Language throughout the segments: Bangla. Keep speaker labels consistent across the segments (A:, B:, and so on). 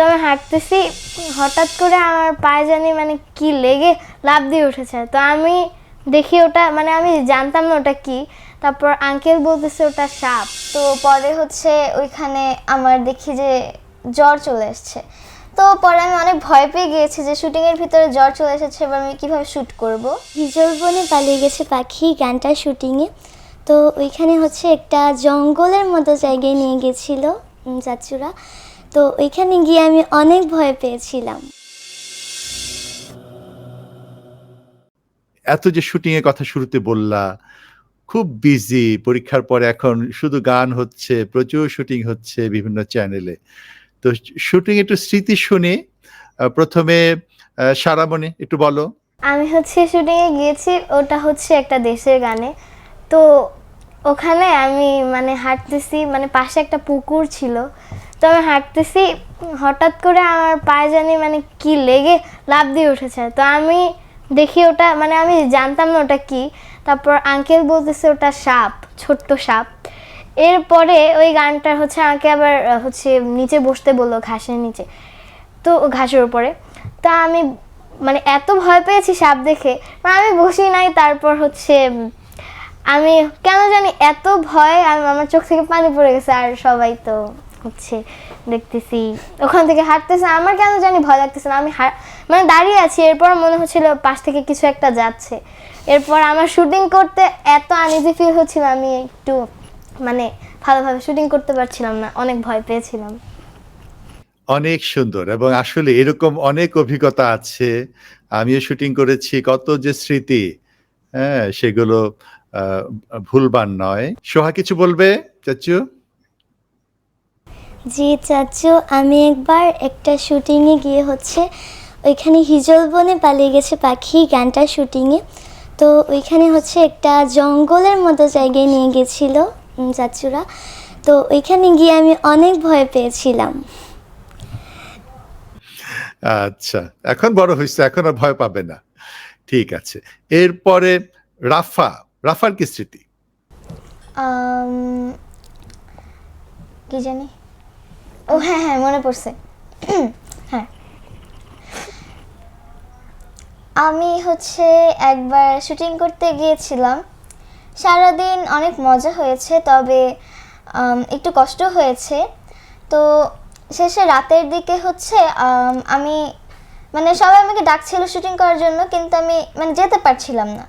A: তো আমি হাঁটতেছি, হঠাৎ করে আমার পায়ে জানি মানে কি লেগে লাফ দিয়ে উঠেছে। তো আমি দেখি ওটা মানে আমি জানতাম না ওটা কি। তারপর আঙ্কেল বলতেছে ওটা সাপ।
B: তো পরে হচ্ছে ওইখানে আমার দেখি যে জ্বর চলে এসছে। তো পরে আমি অনেক ভয় পেয়ে গিয়েছি যে শুটিংয়ের ভিতরে জ্বর চলে এসেছে, এবার আমি কীভাবে শ্যুট করব?
C: হিজল বনে পালিয়ে গেছে পাখি গানটার শুটিংয়ে তো ওইখানে হচ্ছে একটা জঙ্গলের মতো জায়গায় নিয়ে গেছিল চাচুরা তো ওইখানে গিয়ে আমি অনেক ভয় পেয়েছিলাম।
D: এত যে শুটিং এর কথা শুরুতে বললা খুব বিজি পরীক্ষার পরে এখন শুধু গান হচ্ছে প্রচুর শুটিং হচ্ছে বিভিন্ন চ্যানেলে তো শুটিং একটু স্মৃতি শুনি প্রথমে আহ, সারামণি একটু বলো।
A: আমি হচ্ছে শুটিংয়ে গিয়েছি ওটা হচ্ছে একটা দেশের গানে। তো ওখানে আমি মানে হাঁটতেছি মানে পাশে একটা পুকুর ছিল। তো আমি হাঁটতেছি, হঠাৎ করে আমার পায়ে জানি মানে কি লেগে লাফ দিয়ে উঠেছে। তো আমি দেখি ওটা মানে আমি জানতাম না ওটা কি। তারপর আঙ্কেল বলতেছে ওটা সাপ, ছোট্ট সাপ। এরপরে ওই গানটা হচ্ছে আমাকে আবার হচ্ছে নিচে বসতে বলল ঘাসের নিচে, তো ঘাসের উপরে। তা আমি মানে এত ভয় পেয়েছি সাপ দেখে মানে আমি বসি নাই, তারপর হচ্ছে, আমি কেন জানি এত ভয়, আমি, আমার চোখ থেকে পানি পড়ে গেছে আর সবাই তো হচ্ছে দেখতেছি। ওখান থেকে হাঁটতেছে, আমার কেন জানি ভয় লাগতেছে না, আমি মানে দাঁড়িয়ে আছি, এরপর মনে হচ্ছিল পাশ থেকে কিছু একটা যাচ্ছে। এরপর আমার শুটিং করতে এত আনইজি ফিল হচ্ছিল, আমি একটু মানে ভালোভাবে শুটিং করতে পারছিলাম না, অনেক ভয় পেয়েছিলাম।
D: অনেক সুন্দর, এবং আসলে এরকম অনেক অভিজ্ঞতা আছে। আমিও শুটিং করেছি, কত যে স্মৃতি হ্যাঁ সেগুলো ভুলবার নয়। সোহা কিছু বলবে, চাচু?
C: জি চাচু আমি একবার একটা শুটিংয়ে গিয়ে হচ্ছে ওইখানে হিজল বনে পালিয়ে গেছে পাখি গানটার শুটিংয়ে। তো ওইখানে হচ্ছে একটা জঙ্গলের মতো জায়গায় নিয়ে গেছিল চাচুরা। তো ওইখানে গিয়ে আমি অনেক ভয় পেয়েছিলাম।
D: আচ্ছা এখন বড় হয়েছে এখন আর ভয় পাবে না। ঠিক আছে এরপরে রাফা রাফার কি স্মৃতি?
B: কি জানি? ও হ্যাঁ হ্যাঁ মনে পড়ছে। হ্যাঁ। আমি হচ্ছে একবার শুটিং করতে গিয়েছিলাম। সারাদিন অনেক মজা হয়েছে, তবে একটু কষ্ট হয়েছে। তো শেষে রাতের দিকে হচ্ছে, আমি মানে সবাই আমাকে ডাকছিল শুটিং করার জন্য, কিন্তু আমি মানে যেতে পারছিলাম না।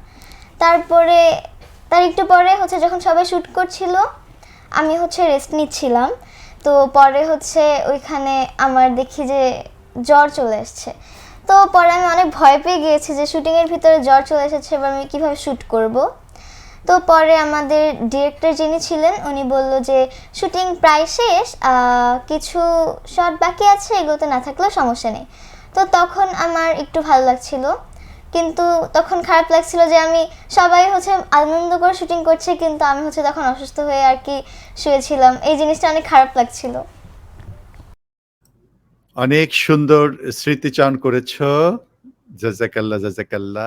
B: তারপরে, তার একটু পরে হচ্ছে যখন সবাই শ্যুট করছিল, আমি হচ্ছে রেস্ট নিচ্ছিলাম। তো পরে হচ্ছে ওইখানে আমার দেখি যে জ্বর চলে এসছে তো পরে আমি অনেক ভয় পেয়ে গিয়েছি যে শুটিংয়ের ভিতরে জ্বর চলে এসেছে, এবার আমি কীভাবে শ্যুট করব? তো পরে আমাদের ডিরেক্টর যিনি ছিলেন, উনি বলল যে শুটিং প্রায় শেষ কিছু শট বাকি আছে, এগুলোতে না থাকলেও সমস্যা নেই। তো তখন আমার একটু ভালো লাগছিল। কিন্তু তখন খারাপ লাগছিল যে আমি সবাই হচ্ছে আনন্দ করে শুটিং করছে, কিন্তু আমি হচ্ছে তখন অসুস্থ হয়ে আর কি শুয়েছিলাম। এই জিনিসটা অনেক খারাপ লাগছিল।
D: অনেক সুন্দর স্মৃতিচারণ করেছ। জাজাকাল্লা জাজাকাল্লা।